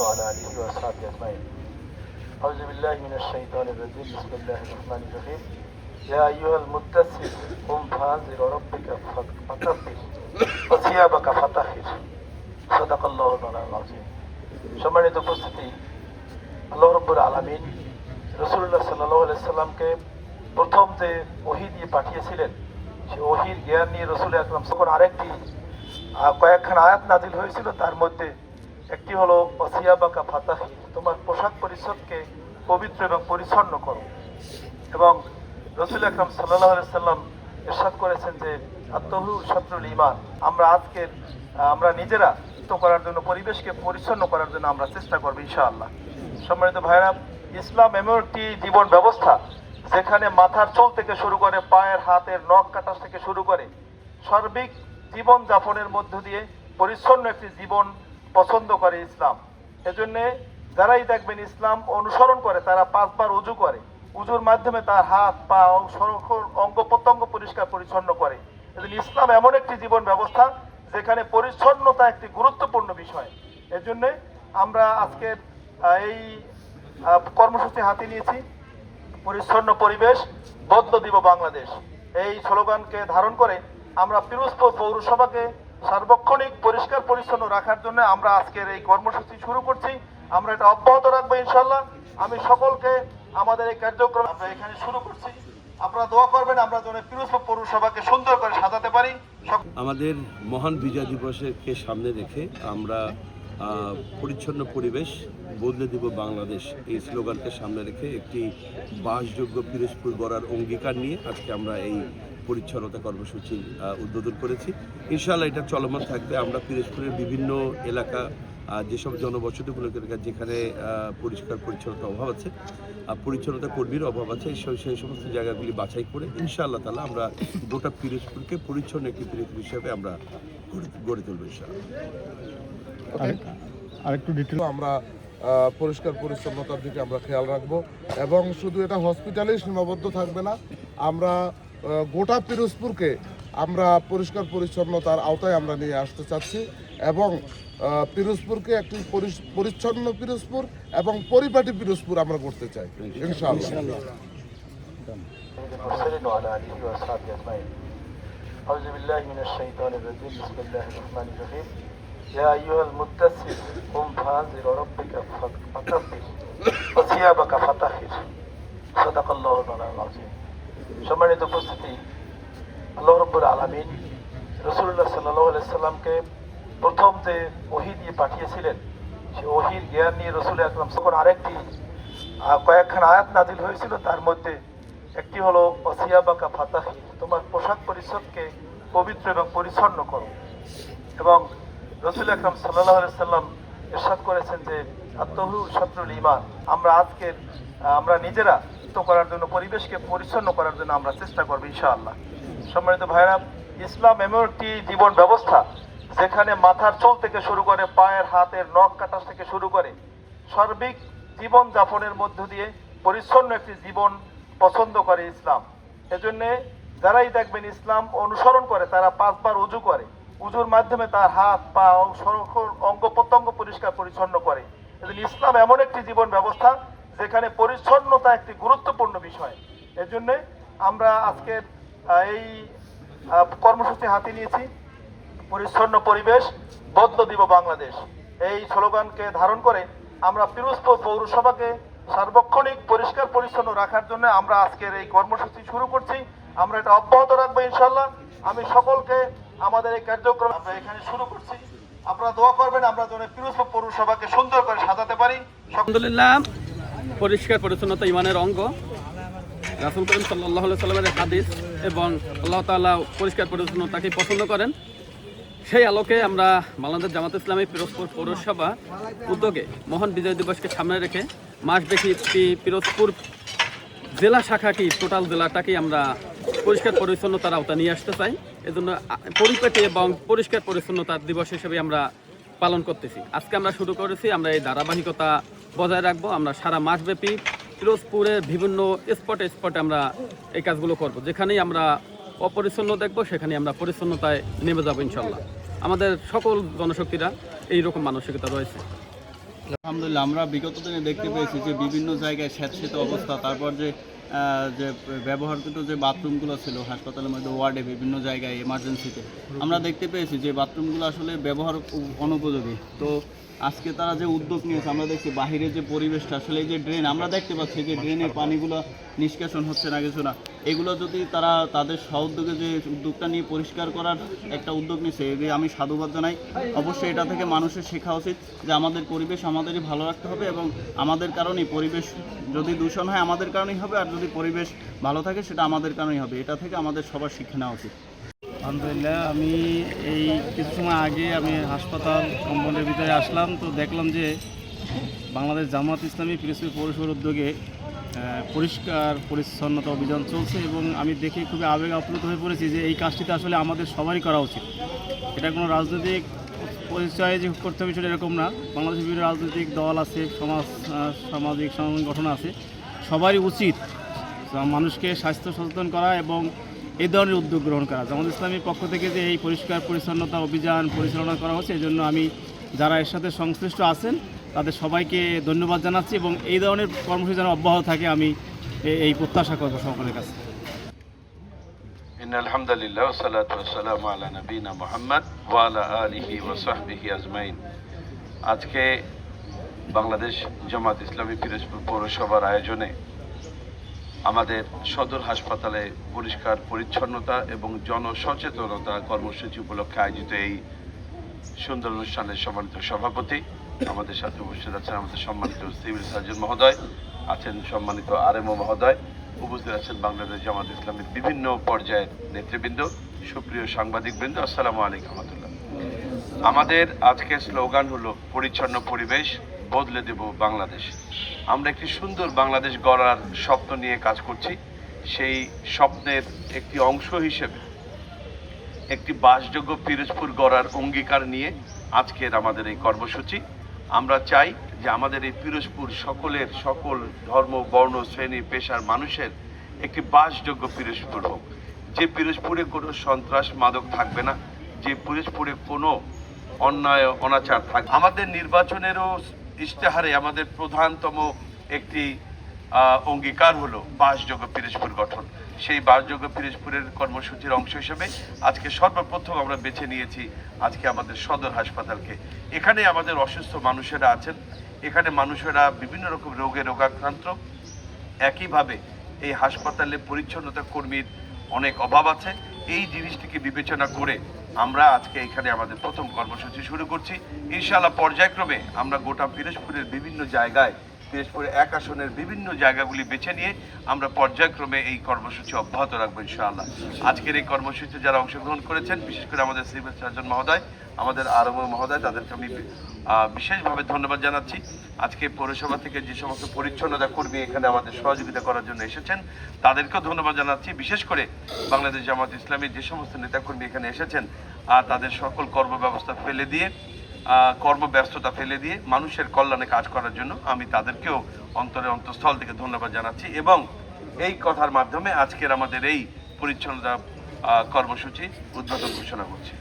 وعلى آله وأصحابه أجمعين أعوذ بالله من الشيطان الرجيم بسم الله الرحمن الرحيم يا أيها المدثر قم فأنذر ربك فكبر وثيابك فطهر صدق الله مولانا العظيم সম্মানিত উপস্থিতি আল্লাহ রব্বুল আলমিন রসুল্লাহ সাল্লাহ সাল্লামকে প্রথম যে ওহি দিয়ে পাঠিয়েছিলেন সেই ওহির জ্ঞান নিয়ে রসুল আকরাম তখন আরেকটি আহ, কয়েকখানা আয়াত নাজিল হয়েছিল তার মধ্যে একটি হলো অসিয়াবাকা ফাতাহি। তোমার পোশাক পরিচ্ছদকে পবিত্র এবং পরিচ্ছন্ন করো। এবং রসুল আকরাম সাল্লাহ সাল্লাম এরশাদ করেছেন যে, আত্মহু শত্রুল ইমান আমরা আজকের আমরা নিজেরা মুক্ত করার জন্য, পরিবেশকে পরিচ্ছন্ন করার জন্য আমরা চেষ্টা করব ইনশাআল্লাহ। সম্মানিত ভাইরা ইসলাম এমন একটি জীবন ব্যবস্থা যেখানে মাথার চোল থেকে শুরু করে পায়ের হাতের নখ কাটা থেকে শুরু করে সার্বিক জীবন যাপনের মধ্য দিয়ে পরিচ্ছন্ন একটি জীবন পছন্দ করে ইসলাম। এজন্য যারাই দেখবেন ইসলাম অনুসরণ করে, তারা পাঁচবার উজু করে। উজুর মাধ্যমে তার হাত, পা অঙ্গ প্রত্যঙ্গ পরিষ্কার পরিচ্ছন্ন করে। এজন্য ইসলাম এমন একটি জীবন ব্যবস্থা যেখানে পরিচ্ছন্নতা একটি গুরুত্বপূর্ণ বিষয়। এজন্য আমরা আজকের এই কর্মসূচি হাতে নিয়েছি। পরিচ্ছন্ন পরিবেশ, বদল দিব বাংলাদেশ। এই স্লোগানকে ধারণ করে আমরা পিরোজপুর পৌরসভাকে সার্বক্ষণিক পরিষ্কার পরিচ্ছন্ন রাখার জন্য আমরা আজকের এই কর্মসূচি শুরু করছি। আমরা এটা অব্যাহত রাখব ইনশাল্লাহ আমি সকলকে আমাদের এই কার্যক্রম আমরা এখানে শুরু করছি। আপনারা দোয়া করবেন, আমরা যেন পিরোজপুর পৌরসভাকে সুন্দর করে সাজাতে পারি। আমাদের মহান বিজয় দিবসকে সামনে রেখে আমরা পরিচ্ছন্ন পরিবেশ বদলে দিব বাংলাদেশ। এই স্লোগানকে সামনে রেখে একটি বাসযোগ্য পিরোজপুর গড়ার অঙ্গীকার নিয়ে আজকে আমরা এই পরিচ্ছন্নতা কর্মসূচি উদ্বোধন করেছি। ইনশাআল্লাহ এটা চলমান থাকবে। আমরা পিরোজপুরের বিভিন্ন এলাকা যেসব জনবসতিমূলক এলাকা যেখানে পরিষ্কার পরিচ্ছন্নতার অভাব আছে পরিচ্ছন্নতা কর্মীর অভাব আছে সেই সেই সমস্ত জায়গাগুলি বাছাই করে ইনশাআল্লাহ তালা আমরা গোটা পিরোজপুরকে পরিচ্ছন্ন একটি পিরোজপুর হিসাবে আমরা গড়ে- গড়ে তুলবো ইনশাআল্লাহ। আরেকটু ডিটেল আমরা পরিষ্কার পরিচ্ছন্নতার দিকে আমরা খেয়াল রাখব এবং শুধু এটা হসপিটালেই সীমাবদ্ধ থাকবে না আমরা গোটা পিরোজপুরকে আমরা পরিষ্কার পরিচ্ছন্নতার আওতায় আমরা নিয়ে আসতে চাচ্ছি এবং আহ, পিরোজপুরকে একটি পরিস- পরিচ্ছন্ন পিরোজপুর এবং পরিপাটি পিরোজপুর আমরা করতে চাই ইনশাআল্লাহ المرسلين وعلى آله وأصحابه أجمعين أعوذ بالله من الشيطان الرجيم بسم الله الرحمن الرحيم يا أيها المدثر قم فأنذر ربك فكبر وثيابك فطهر صدق الله مولانا العظيم সম্মানিত উপস্থিতি, আল্লাহ রব্বুল আলমিন রসুল্লাহ সাল্লাহ সাল্লামকে প্রথম যে ওহি দিয়ে পাঠিয়েছিলেন, সে ওহির জ্ঞান নিয়ে রসুল আকরাম তখন আরেকটি কয়েকখানা আয়াত নাজিল হয়েছিল, তার মধ্যে একটি হলো, অসিয়াবাকা ফাতাহি তোমার পোশাক পরিচ্ছদকে পবিত্র এবং পরিচ্ছন্ন করো। এবং রসুল আকরাম সাল্লাহ সাল্লাম এরশাদ করেছেন যে আত্মহু শত্রুল ইমান আমরা আজকের, আমরা নিজেরা মুক্ত করার জন্য, পরিবেশকে পরিচ্ছন্ন করার জন্য আমরা চেষ্টা করব ইনশাআল্লাহ। সম্মানিত ভাইরা ইসলাম এমন একটি জীবন ব্যবস্থা, যেখানে মাথার চুল থেকে শুরু করে পায়ের হাতের নখ কাটা থেকে শুরু করে সার্বিক জীবন যাপনের মধ্য দিয়ে পরিচ্ছন্ন একটি জীবন পছন্দ করে ইসলাম। এজন্য যারাই দেখবেন ইসলাম অনুসরণ করে, তারা পাঁচবার উজু করে। উজুর মাধ্যমে তার হাত, পা অঙ্গ প্রত্যঙ্গ পরিষ্কার পরিচ্ছন্ন করে। ইসলাম এমন একটি জীবন ব্যবস্থা যেখানে পরিচ্ছন্নতা একটি গুরুত্বপূর্ণ বিষয়। এজন্য আমরা আজকের এই কর্মসূচি হাতে নিয়েছি। পরিচ্ছন্ন পরিবেশ, বদল দিব বাংলাদেশ। এই স্লোগানকে ধারণ করে আমরা পিরোজপুর পৌরসভাকে সার্বক্ষণিক, পরিষ্কার, পরিচ্ছন্ন রাখার জন্য আমরা আজকের এই কর্মসূচি শুরু করছি। আমরা এটা অব্যাহত রাখব ইনশাল্লাহ আমি সকলকে আমাদের এই কার্যক্রম আমরা এখানে শুরু করছি। আপনারা দোয়া করবেন, আমরা যেন পিরোজপুর পৌরসভাকে সুন্দর করে সাজাতে পারি। আলহামদুলিল্লাহ, পরিষ্কার পরিচ্ছন্নতা ইমানের অঙ্গ। রাসুল করিম সাল্লাহ সাল্লামের হাদিস এবং আল্লাহ তাআলা পরিষ্কার পরিচ্ছন্নতাকে পছন্দ করেন। সেই আলোকে আমরা বাংলাদেশ জামাত ইসলামী পিরোজপুর পৌরসভা উদ্যোগে মহান বিজয় দিবসকে সামনে রেখে মাসব্যাপী পিরোজপুর জেলা শাখা কি টোটাল জেলাটাকেই আমরা পরিষ্কার পরিচ্ছন্নতার আওতা নিয়ে আসতে চাই। এজন্য পরিপাটি এবং পরিষ্কার পরিচ্ছন্নতা দিবস হিসেবে আমরা পালন করতেছি। আজকে আমরা শুরু করেছি, আমরা এই ধারাবাহিকতা বজায় রাখব, আমরা সারা মাসব্যাপী পিরোজপুরের বিভিন্ন স্পটে স্পটে আমরা এই কাজগুলো করব। যেখানেই আমরা অপরিচ্ছন্ন দেখব সেখানে আমরা পরিচ্ছন্নতায় নেমে যাব ইনশাল্লাহ। আমাদের সকল জনশক্তিরা এই রকম মানসিকতা রয়েছে। আলহামদুলিল্লাহ, আমরা বিগত দিনে দেখতে পেয়েছি যে বিভিন্ন জায়গায় স্যাঁতসেঁতে অবস্থা, তারপর যে যে ব্যবহারকৃত যে বাথরুমগুলো ছিল, হাসপাতালের মধ্যে, ওয়ার্ডে, বিভিন্ন জায়গায় এমার্জেন্সিতে আমরা দেখতে পেয়েছি যে বাথরুমগুলো আসলে ব্যবহার অনুপযোগী। তো আজকে তারা যে উদ্যোগ নিয়েছে, আমরা দেখছি বাহিরে যে পরিবেশটা, আসলে এই যে ড্রেন আমরা দেখতে পাচ্ছি যে ড্রেনের পানিগুলো নিষ্কাশন হচ্ছে না, কিছু না। এগুলো যদি তারা তাদের সউদ্যোগে যে উদ্যোগটা নিয়ে পরিষ্কার করার একটা উদ্যোগ নিয়েছে এটি আমি সাধুবাদ জানাই। অবশ্যই এটা থেকে মানুষের শেখা উচিত যে আমাদের পরিবেশ আমাদেরই ভালো রাখতে হবে এবং আমাদের কারণেই পরিবেশ যদি দূষণ হয়, আমাদের কারণেই হবে, আর যদি পরিবেশ ভালো থাকে সেটা আমাদের কারণেই হবে। এটা থেকে আমাদের সবার শিক্ষা নেওয়া উচিত। আলহামদুলিল্লাহ, আমি এই কিছু সময় আগে আমি হাসপাতাল কম্পাউন্ডের ভিতরে আসলাম, তো দেখলাম যে বাংলাদেশ জামাত ইসলামী প্রেসিডেন্ট পৌরসভার উদ্যোগে পরিষ্কার পরিচ্ছন্নতা অভিযান চলছে এবং আমি দেখে খুবই আবেগ আপ্লুত হয়ে পড়েছি যে এই কাজটিতে আসলে আমাদের সবারই করা উচিত। এটা কোনো রাজনৈতিক পরিচয় যে করতে হবে সেটা এরকম না। বাংলাদেশের বিভিন্ন রাজনৈতিক দল আছে, সমাজ সামাজিক সংগঠন আছে, সবারই উচিত মানুষকে স্বাস্থ্য সচেতন করা এবং এই ধরনের উদ্যোগ গ্রহণ করা জামাত ইসলামীর পক্ষ থেকে যে এই পরিষ্কার পরিচ্ছন্নতা অভিযান পরিচালনা করা হচ্ছে এই জন্য আমি যারা এর সাথে সংশ্লিষ্ট আছেন তাদের সবাইকে ধন্যবাদ জানাচ্ছি এবং এই ধরনের কর্মসূচি যেন অব্যাহত থাকে আমি এ- এই প্রত্যাশা করবো সকলের কাছে إن الحمد لله والصلاة والسلام على نبينا محمد وعلى آله وصحبه أجمعين আজকে বাংলাদেশ জামাত ইসলামী পিরোজপুর পৌরসভার আয়োজনে আমাদের সদর হাসপাতালে পরিষ্কার পরিচ্ছন্নতা এবং জনসচেতনতা কর্মসূচি উপলক্ষে আয়োজিত এই সুন্দর অনুষ্ঠানের সম্মানিত সভাপতি আমাদের সাথে উপস্থিত আছেন আমাদের সম্মানিত সিভিল সার্জন মহোদয়, আছেন সম্মানিত আরএমও মহোদয়, উপস্থিত আছেন বাংলাদেশ জামাত ইসলামের বিভিন্ন পর্যায়ের নেতৃবৃন্দ, সুপ্রিয় সাংবাদিকবৃন্দ, আসসালামু আলাইকুম আমাদের আজকের স্লোগান হলো, পরিচ্ছন্ন পরিবেশ বদলে দেব বাংলাদেশ। আমরা একটি সুন্দর বাংলাদেশ গড়ার স্বপ্ন নিয়ে কাজ করছি। সেই স্বপ্নের একটি অংশ হিসেবে, একটি বাসযোগ্য পিরোজপুর গড়ার অঙ্গীকার নিয়ে আজকের আমাদের এই কর্মসূচি। আমরা চাই যে আমাদের এই পিরোজপুর সকলের, সকল ধর্ম, বর্ণ, শ্রেণি, পেশার মানুষের একটি বাসযোগ্য পিরোজপুর হোক। যে পিরোজপুরে কোনো সন্ত্রাস মাদক থাকবে না, যে পিরোজপুরে কোনো অন্যায়, অনাচার থাকবে আমাদের নির্বাচনেরও ইশতেহারে আমাদের প্রধানতম একটি অঙ্গীকার হলো বাসযোগ্য পিরোজপুর গঠন। সেই বাসযোগ্য পিরোজপুরের কর্মসূচির অংশ হিসেবে আজকে সর্বপ্রথম আমরা বেছে নিয়েছি আজকে আমাদের সদর হাসপাতালকে। এখানে আমাদের অসুস্থ মানুষেরা আছেন। এখানে মানুষেরা বিভিন্ন রকম রোগে রোগাক্রান্ত। একইভাবে এই হাসপাতালে পরিচ্ছন্নতা কর্মীর অনেক অভাব আছে। এই জিনিসটিকে বিবেচনা করে আমরা আজকে এখানে আমাদের প্রথম কর্মসূচি শুরু করছি। ইনশাআল্লাহ পর্যায়ক্রমে আমরা গোটা পিরোজপুরের বিভিন্ন জায়গায় পিরোজপুরে এক আসনের বিভিন্ন জায়গাগুলি বেছে নিয়ে আমরা পর্যায়ক্রমে এই কর্মসূচি অব্যাহত রাখব ইনশাআল্লাহ। আজকের এই কর্মসূচিতে যারা অংশগ্রহণ করেছেন, বিশেষ করে আমাদের সিভিল সার্জন মহোদয়, আমাদের আরম মহোদয়, তাদেরকে আমি বিশেষভাবে ধন্যবাদ জানাচ্ছি। আজকে পৌরসভা থেকে যে সমস্ত পরিচ্ছন্নতা কর্মী এখানে আমাদের সহযোগিতা করার জন্য এসেছেন, তাদেরকেও ধন্যবাদ জানাচ্ছি। বিশেষ করে বাংলাদেশ জামাত ইসলামী যে সমস্ত নেতাকর্মী এখানে এসেছেন আর তাদের সকল কর্মব্যবস্থা ফেলে দিয়ে কর্মব্যস্ততা ফেলে দিয়ে মানুষের কল্যাণে কাজ করার জন্য আমি তাদেরকেও অন্তরে অন্তঃস্থল থেকে ধন্যবাদ জানাচ্ছি এবং এই কথার মাধ্যমে আজকের আমাদের এই পরিচ্ছন্নতা কর্মসূচি উদ্বোধন ঘোষণা করছি।